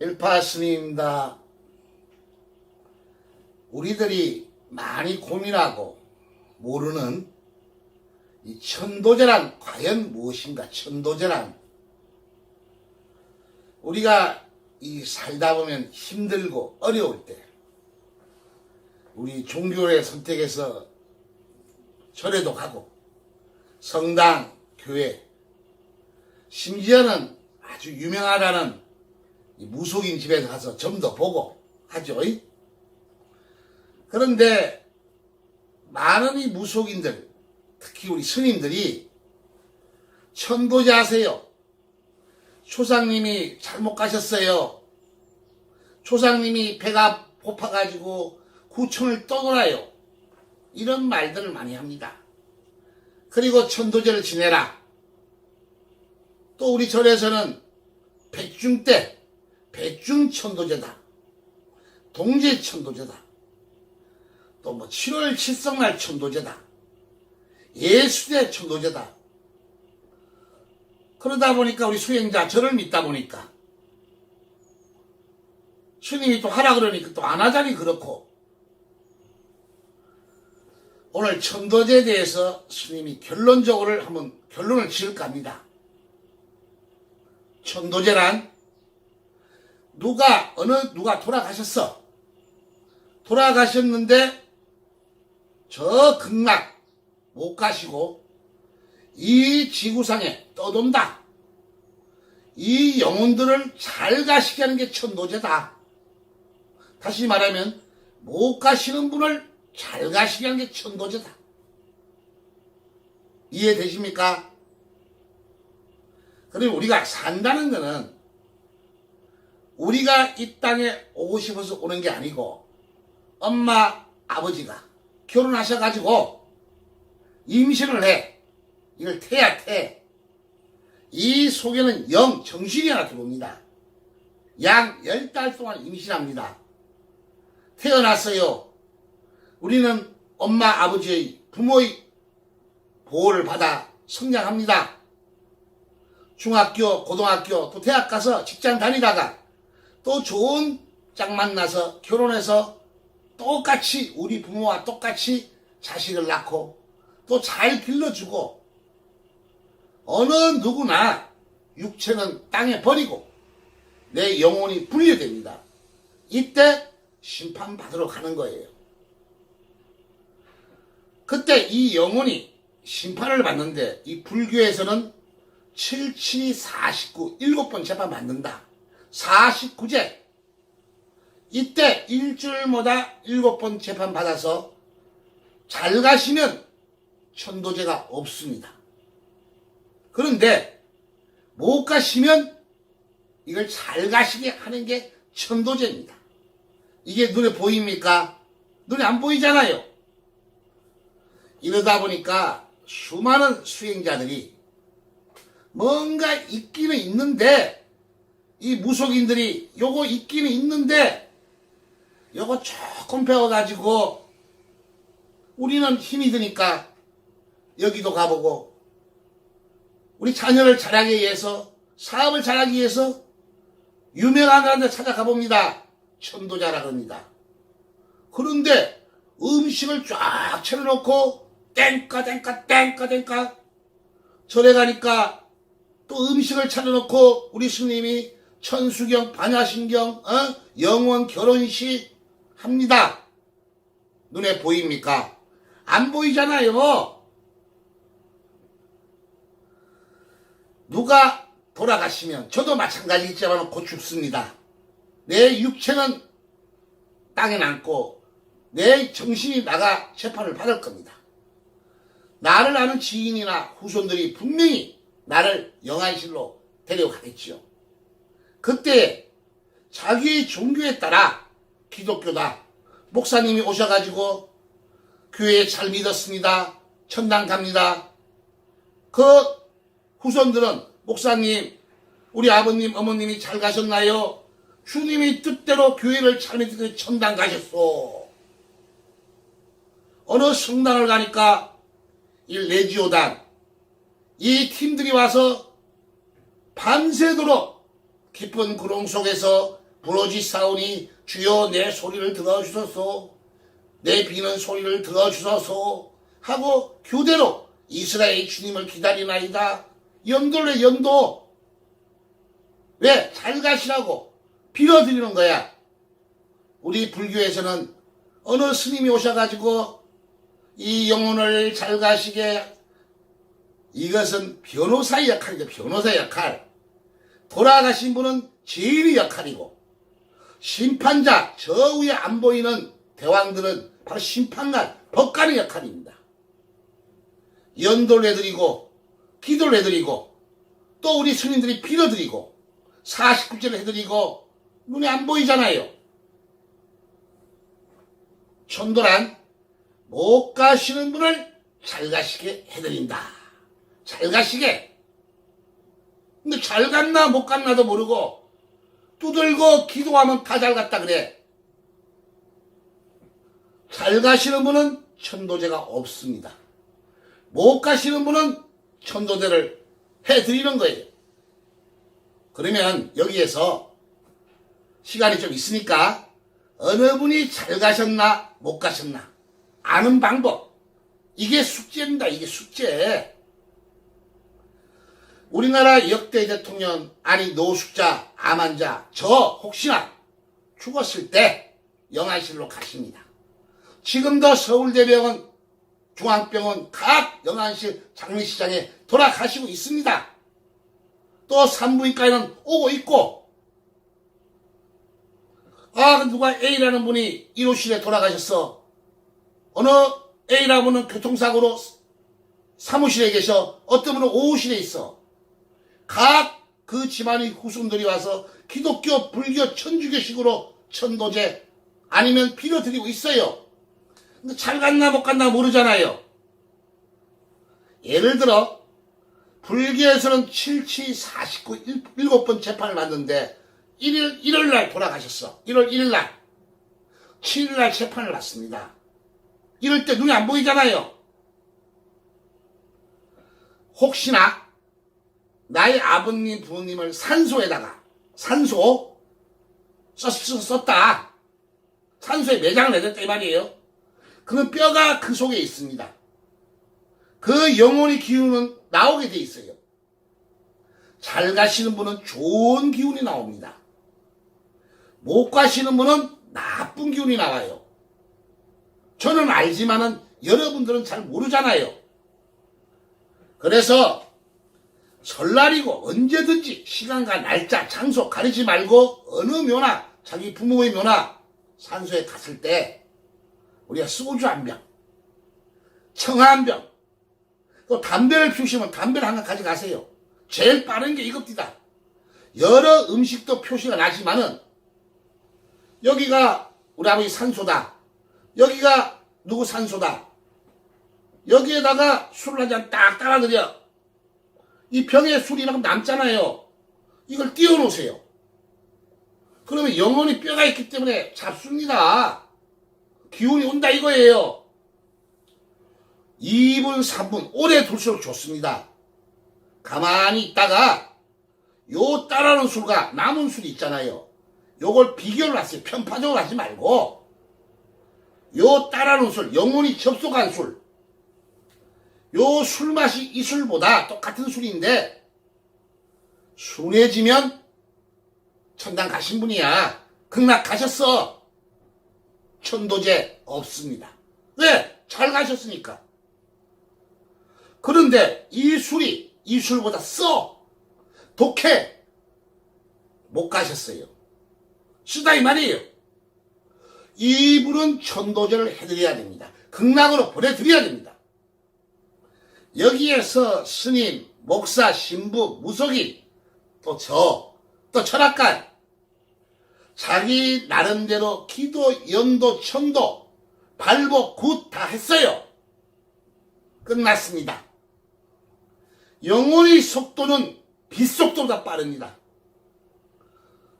일파 스님입니다. 우리들이 많이 고민하고 모르는 이 천도제란 과연 무엇인가? 천도제란 우리가 이 살다 보면 힘들고 어려울 때 우리 종교를 선택해서 절에도 가고 성당, 교회 심지어는 아주 유명하다는 이 무속인 집에 가서 점도 보고 하죠. 그런데 많은 이 무속인들, 특히 우리 스님들이 천도자세요. 초상님이 잘못 가셨어요. 초상님이 배가 고파가지고 구청을 떠돌아요. 이런 말들을 많이 합니다. 그리고 천도제를 지내라. 또 우리 절에서는 백중 때 백중 천도제다. 동제 천도제다. 또 뭐 7월 칠성날 천도제다. 예수대 천도제다. 그러다 보니까 우리 수행자 저를 믿다 보니까 스님이 또 하라 그러니까 또 안 하자니 그렇고 오늘 천도제에 대해서 스님이 결론적으로 한번 결론을 지을까 합니다. 천도제란 누가 어느 누가 돌아가셨어. 돌아가셨는데 저 극락 못 가시고 이 지구상에 떠돈다. 이 영혼들을 잘 가시게 하는 게 천도제다. 다시 말하면 못 가시는 분을 잘 가시게 하는 게 천도제다. 이해되십니까? 그리고 우리가 산다는 거는 우리가 이 땅에 오고 싶어서 오는 게 아니고 엄마 아버지가 결혼하셔가지고 임신을 해. 이걸 태야 태. 이 속에는 영, 정신이 하나 들어옵니다. 약열달 동안 임신합니다. 태어났어요. 우리는 엄마, 아버지의 부모의 보호를 받아 성장합니다. 중학교, 고등학교, 또 대학 가서 직장 다니다가 또 좋은 짝 만나서 결혼해서 똑같이 우리 부모와 똑같이 자식을 낳고 또 잘 길러주고 어느 누구나 육체는 땅에 버리고 내 영혼이 분리됩니다. 이때 심판받으러 가는 거예요. 그때 이 영혼이 심판을 받는데 이 불교에서는 77, 49, 7번 재판 받는다. 49제. 이때 일주일마다 7번 재판 받아서 잘 가시면 천도제가 없습니다. 그런데 못 가시면 이걸 잘 가시게 하는 게 천도제입니다. 이게 눈에 보입니까? 눈에 안 보이잖아요. 이러다 보니까 수많은 수행자들이 뭔가 있기는 있는데 이 무속인들이 요거 있기는 있는데 요거 조금 배워가지고 우리는 힘이 드니까 여기도 가보고 우리 자녀를 잘하기 위해서 사업을 잘하기 위해서 유명한 데 찾아가 봅니다. 천도자라 그럽니다. 그런데 음식을 쫙 차려놓고 땡까 땡까 땡까 땡까 절에 가니까 또 음식을 차려놓고 우리 스님이 천수경, 반야신경, 어? 영원 결혼식 합니다. 눈에 보입니까? 안 보이잖아요. 누가 돌아가시면 저도 마찬가지겠지만 곧 죽습니다. 내 육체는 땅에 남고 내 정신이 나가 재판을 받을 겁니다. 나를 아는 지인이나 후손들이 분명히 나를 영안실로 데려가겠지요. 그때 자기의 종교에 따라 기독교다. 목사님이 오셔가지고 교회 잘 믿었습니다. 천당 갑니다. 그 후손들은 목사님, 우리 아버님, 어머님이 잘 가셨나요? 주님이 뜻대로 교회를 잘 믿어서 천당 가셨소. 어느 성당을 가니까 이 레지오단 이 팀들이 와서 밤새도록 깊은 구름 속에서 부러지 싸우니 주여 내 소리를 들어주소서 내 비는 소리를 들어주소서 하고 교대로 이스라엘 주님을 기다리나이다 연도래 연도 왜? 잘 가시라고 빌어드리는 거야 우리 불교에서는 어느 스님이 오셔가지고 이 영혼을 잘 가시게 이것은 변호사의 역할이죠. 변호사 역할. 돌아가신 분은 제일의 역할이고 심판자 저 위에 안 보이는 대왕들은 바로 심판관, 법관의 역할입니다. 연도를 해드리고 기도를 해드리고 또 우리 스님들이 빌어드리고 49제를 해드리고 눈에 안 보이잖아요. 천도란 못 가시는 분을 잘 가시게 해드린다. 잘 가시게. 근데 잘 갔나 못 갔나도 모르고 두들고 기도하면 다 잘 갔다 그래. 잘 가시는 분은 천도제가 없습니다. 못 가시는 분은 천도제를 해드리는 거예요. 그러면 여기에서 시간이 좀 있으니까 어느 분이 잘 가셨나 못 가셨나 아는 방법 이게 숙제입니다. 이게 숙제. 우리나라 역대 대통령 아니 노숙자 암 환자 저 혹시나 죽었을 때 영안실로 가십니다. 지금도 서울대병원 중앙병원 각 영안실 장례식장에 돌아가시고 있습니다. 또 산부인과에는 오고 있고 아 누가 A라는 분이 1호실에 돌아가셨어. 어느 A라는 분은 교통사고로 사무실에 계셔. 어떤 분은 5호실에 있어. 각 그 집안의 후손들이 와서 기독교, 불교, 천주교식으로 천도제 아니면 빌어 드리고 있어요. 근데 잘 갔나 못 갔나 모르잖아요. 예를 들어 불교에서는 7치 49 7번 재판을 받는데 1일 1월 날 돌아가셨어. 1월 1일 날. 7일 날 재판을 받습니다. 이럴 때 눈이 안 보이잖아요. 혹시나 나의 아버님, 부모님을 산소에다가 산소 썼, 썼다. 산소에 매장을 내렸다 이 말이에요. 그는 뼈가 그 속에 있습니다. 그 영혼의 기운은 나오게 돼 있어요. 잘 가시는 분은 좋은 기운이 나옵니다. 못 가시는 분은 나쁜 기운이 나와요. 저는 알지만은 여러분들은 잘 모르잖아요. 그래서 설날이고 언제든지 시간과 날짜, 장소 가리지 말고 어느 묘나 자기 부모의 묘나 산소에 갔을 때 우리가 소주 한 병, 청아 한 병, 또 담배를 피우시면 담배를 한간 가져가세요. 제일 빠른 게 이겁니다. 여러 음식도 표시가 나지만은 여기가 우리 아버지 산소다. 여기가 누구 산소다. 여기에다가 술을 한 잔 딱 따라드려. 이 병에 술이 막 남잖아요. 이걸 띄워놓으세요. 그러면 영혼이 뼈가 있기 때문에 잡습니다. 기운이 온다 이거예요. 2분, 3분, 오래 둘수록 좋습니다. 가만히 있다가 요 따라는 술과 남은 술이 있잖아요. 요걸 비교를 하세요. 편파적으로 하지 말고 요 따라는 술, 영혼이 접속한 술, 요 술 맛이 이 술보다 똑같은 술인데 순해지면 천당 가신 분이야. 극락 가셨어. 천도제 없습니다. 왜? 잘 가셨으니까. 그런데 이 술이 이 술보다 써. 독해. 못 가셨어요. 쓰다 이 말이에요. 이분은 천도제를 해드려야 됩니다. 극락으로 보내드려야 됩니다. 여기에서 스님, 목사, 신부, 무속인, 또 저, 또 철학관, 자기 나름대로 기도, 연도, 천도, 발복, 굿 다 했어요. 끝났습니다. 영혼의 속도는 빛속도보다 빠릅니다.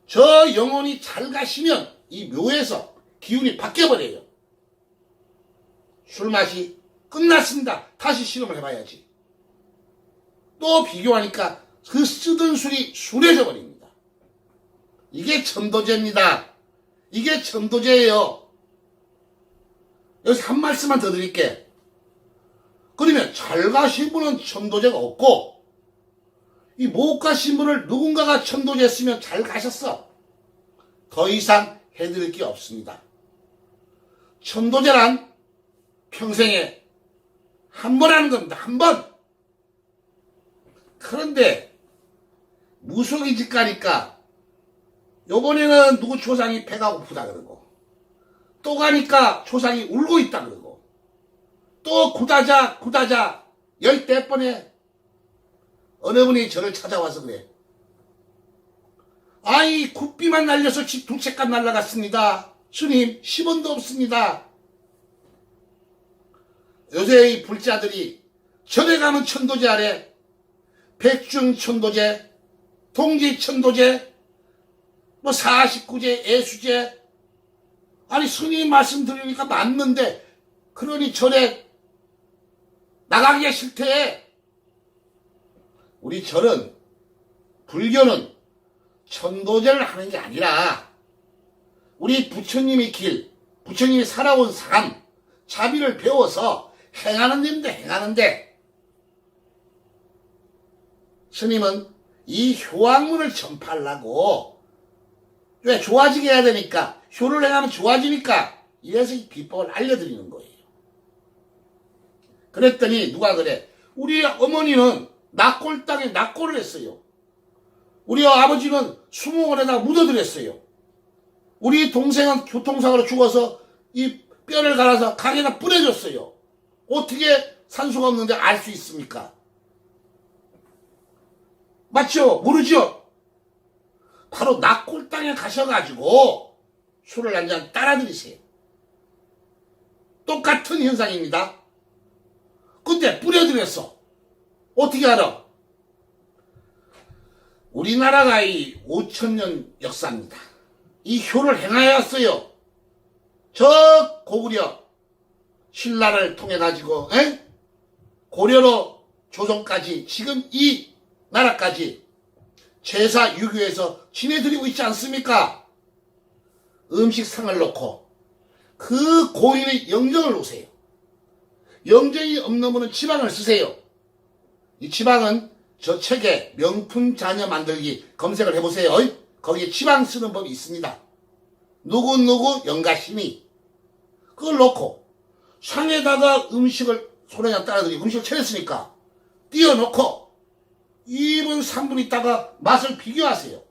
저 영혼이 잘 가시면 이 묘에서 기운이 바뀌어버려요. 술 맛이 끝났습니다. 다시 실험을 해봐야지. 또 비교하니까 그 쓰던 술이 순해져 버립니다. 이게 천도제입니다. 이게 천도제예요. 여기서 한 말씀만 더 드릴게. 그러면 잘 가신 분은 천도제가 없고 이 못 가신 분을 누군가가 천도제 했으면 잘 가셨어. 더 이상 해드릴 게 없습니다. 천도제란 평생에 한 번 하는 겁니다. 한 번. 그런데 무속이 집 가니까 요번에는 누구 조상이 배가 고프다 그러고 또 가니까 조상이 울고 있다 그러고 또 구다자 구다자 열대 번에 어느 분이 저를 찾아와서 그래 아이 굿비만 날려서 집 두 채값 날라갔습니다 스님 10원도 없습니다 요새 이 불자들이 절에 가면 천도제 아래 백중 천도제 동지 천도제 뭐 49제 애수제 아니 스님 말씀 들으니까 맞는데 그러니 절에 나가기가 싫대. 우리 절은 불교는 천도제를 하는 게 아니라 우리 부처님의 길 부처님이 살아온 삶 자비를 배워서 행하는 데인데 행하는데 스님은 이 효학문을 전파하려고 왜 좋아지게 해야 되니까 효를 행하면 좋아지니까 이래서 이 비법을 알려드리는 거예요. 그랬더니 누가 그래 우리 어머니는 낙골 땅에 낙골을 했어요. 우리 아버지는 수목원에다 묻어드렸어요. 우리 동생은 교통사고로 죽어서 이 뼈를 갈아서 강에다 뿌려줬어요. 어떻게 산소가 없는데 알 수 있습니까? 맞죠? 모르죠? 바로 낙골 땅에 가셔가지고 술을 한 잔 따라 드리세요. 똑같은 현상입니다. 근데 뿌려드렸어. 어떻게 알아? 우리나라가 이 5천년 역사입니다. 이 효를 행하였어요. 저 고구려 신라를 통해 가지고 에? 고려로 조선까지 지금 이 나라까지 제사 유교에서 지내드리고 있지 않습니까? 음식상을 놓고 그 고인의 영정을 놓으세요. 영정이 없는 분은 지방을 쓰세요. 이 지방은 저 책에 명품 자녀 만들기 검색을 해보세요. 거기에 지방 쓰는 법이 있습니다. 누구누구 영가심이 그걸 놓고 상에다가 음식을 손에 따라들이고 음식을 차렸으니까 띄워놓고 2분 3분 있다가 맛을 비교하세요.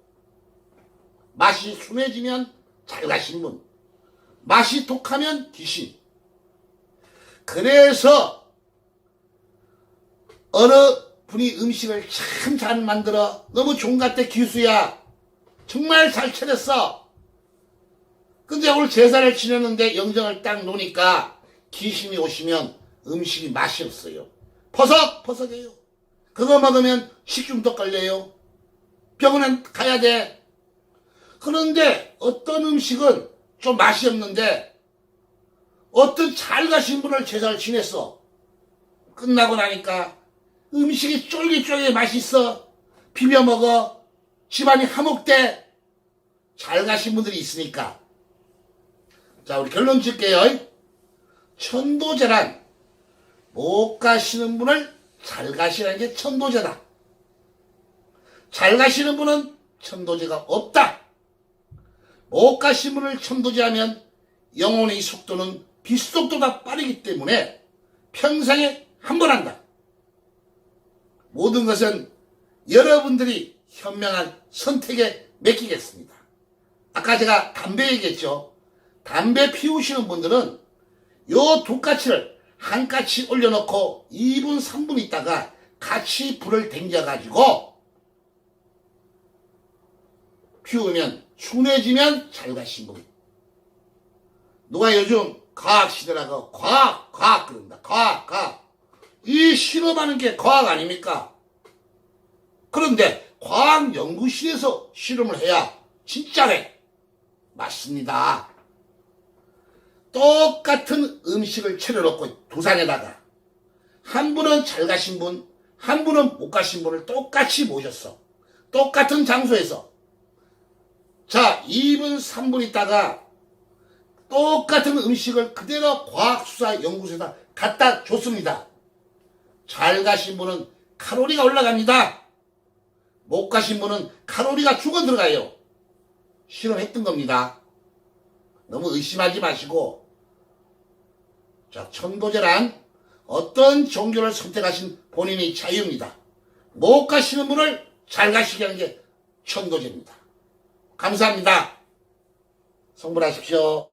맛이 순해지면 잘 가신 분 맛이 독하면 귀신 그래서 어느 분이 음식을 참 잘 만들어 너무 종갓대 기수야 정말 잘 차렸어 근데 오늘 제사를 지냈는데 영정을 딱 놓으니까 귀신이 오시면 음식이 맛이 없어요 퍼석퍼석해요 그거 먹으면 식중독 걸려요 병원에 가야 돼 그런데 어떤 음식은 좀 맛이 없는데 어떤 잘 가신 분을 제사를 지냈어. 끝나고 나니까 음식이 쫄깃쫄깃 맛있어. 비벼 먹어. 집안이 화목돼. 잘 가신 분들이 있으니까. 자, 우리 결론 짓게요. 천도제란 못 가시는 분을 잘 가시는 게 천도제다. 잘 가시는 분은 천도제가 없다. 못 가신 분을 천도제하면 영혼의 속도는 빛속도가 빠르기 때문에 평생에 한 번 한다. 모든 것은 여러분들이 현명한 선택에 맡기겠습니다. 아까 제가 담배 얘기했죠. 담배 피우시는 분들은 요 두 가치를 한 가치 올려놓고 2분, 3분 있다가 같이 불을 댕겨가지고 피우면 순해지면 잘 가신 분. 누가 요즘 과학 시대라고 과학, 과학 그런다. 과학, 과학. 이 실험하는 게 과학 아닙니까? 그런데 과학 연구실에서 실험을 해야 진짜래. 맞습니다. 똑같은 음식을 차려놓고 두상에다가 한 분은 잘 가신 분, 한 분은 못 가신 분을 똑같이 모셨어. 똑같은 장소에서 자, 2분, 3분 있다가 똑같은 음식을 그대로 과학수사연구소에다 갖다 줬습니다. 잘 가신 분은 칼로리가 올라갑니다. 못 가신 분은 칼로리가 죽어 들어가요. 실험했던 겁니다. 너무 의심하지 마시고, 자, 천도제란 어떤 종교를 선택하신 본인의 자유입니다. 못 가시는 분을 잘 가시게 하는 게 천도제입니다. 감사합니다. 성불하십시오.